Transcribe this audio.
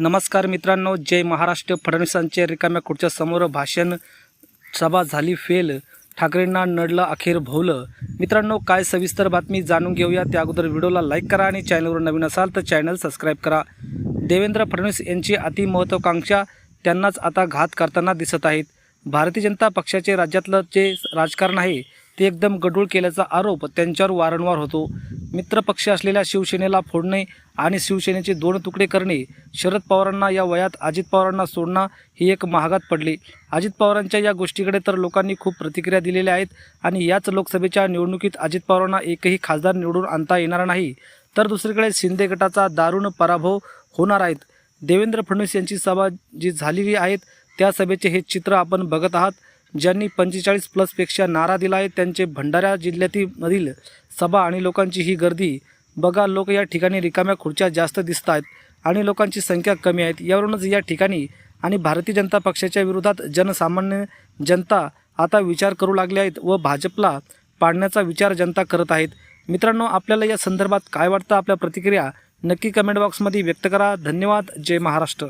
नमस्कार मित्रांनो जय महाराष्ट्र. फडणवीसांचे रिकाम्या खुर्च्या समोर भाषण सभा झाली फेल. ठाकरेंना नडलं अखेर भोवलं. मित्रांनो काय सविस्तर बातमी जाणून घेऊया. त्या अगोदर व्हिडिओला लाईक करा आणि चॅनलवर नवीन असाल तर चॅनल सबस्क्राईब करा. देवेंद्र फडणवीस यांची अतिमहत्वाकांक्षा त्यांनाच आता घात करताना दिसत आहेत. भारतीय जनता पक्षाचे राज्यातलं जे राजकारण आहे ते एकदम गडूळ केल्याचा आरोप त्यांच्यावर वारंवार होतो. मित्रपक्ष असलेल्या शिवसेनेला फोडणे आणि शिवसेनेचे दोन तुकडे करणे शरद पवारांना या वयात अजित पवारांना सोडणं ही एक महागात पडली. अजित पवारांच्या या गोष्टीकडे तर लोकांनी खूप प्रतिक्रिया दिलेल्या आहेत आणि याच लोकसभेच्या निवडणुकीत अजित पवारांना एकही खासदार निवडून आणता येणार नाही. तर दुसरीकडे शिंदे गटाचा दारुण पराभव होणार आहेत. देवेंद्र फडणवीस यांची सभा जी झालेली आहेत त्या सभेचे हे चित्र आपण बघत आहात. ज्यांनी पंचेचाळीस प्लसपेक्षा नारा दिला आहे त्यांचे भंडारा जिल्ह्यातील मधील सभा आणि लोकांची ही गर्दी. बघा लोक या ठिकाणी रिकाम्या खुर्च्या जास्त दिसत आहेत आणि लोकांची संख्या कमी आहेत. यावरूनच या ठिकाणी आणि भारतीय जनता पक्षाच्या विरोधात जनसामान्य जनता आता विचार करू लागले आहेत व भाजपला पाडण्याचा विचार जनता करत आहेत. मित्रांनो आपल्याला या संदर्भात काय वाटतं? आपल्या प्रतिक्रिया नक्की कमेंट बॉक्समध्ये व्यक्त करा. धन्यवाद. जय महाराष्ट्र.